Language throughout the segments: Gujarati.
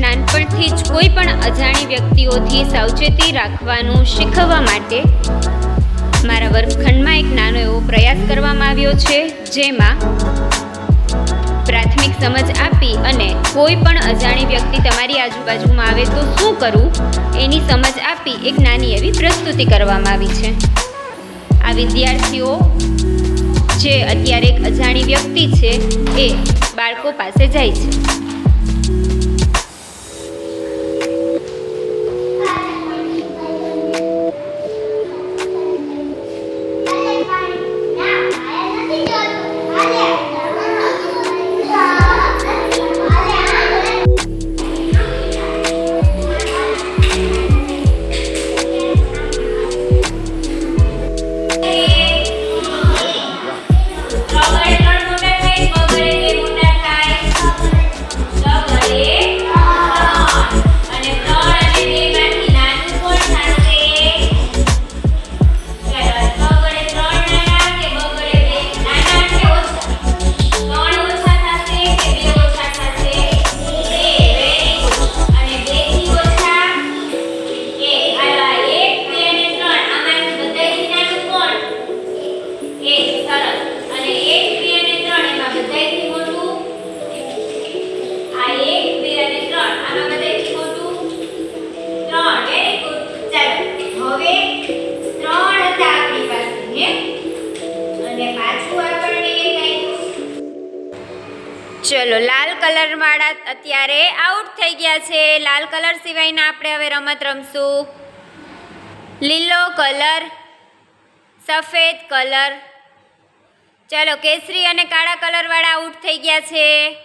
નાનપણથી જ કોઈ પણ અજાણી વ્યક્તિઓથી સાવચેતી રાખવાનું શીખવવા માટે મારા વર્ગખંડમાં એક નાનો એવો પ્રયાસ કરવામાં આવ્યો છે, જેમાં પ્રાથમિક સમજ આપી અને કોઈ પણ અજાણી વ્યક્તિ તમારી આજુબાજુમાં આવે તો શું કરવું એની સમજ આપી એક નાની એવી પ્રસ્તુતિ કરવામાં આવી છે. આ વિદ્યાર્થીઓ જે અત્યારે એક અજાણી વ્યક્તિ છે, એ બાળકો પાસે જાય છે. ચલો, લાલ કલર વાળા અત્યારે આઉટ થઈ ગયા છે. લાલ કલર સિવાયના આપણે હવે રમત રમશું. લીલો કલર, સફેદ કલર. ચલો, કેસરી અને કાળા કલર વાળા આઉટ થઈ ગયા છે.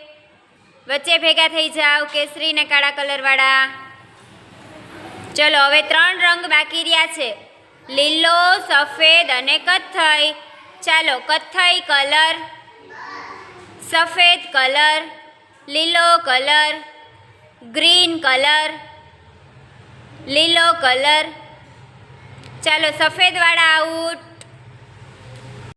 વચ્ચે ભેગા થઈ જાઓ, કેસરી ને કાળા કલર વાળા. ચલો, હવે ત્રણ રંગ બાકી રહ્યા છે. લીલો, સફેદ અને કથ્થઈ. ચાલો, કથ્થઈ કલર, સફેદ કલર, લીલો કલર, ગ્રીન કલર, લીલો કલર. ચાલો, સફેદવાળા આઉટ.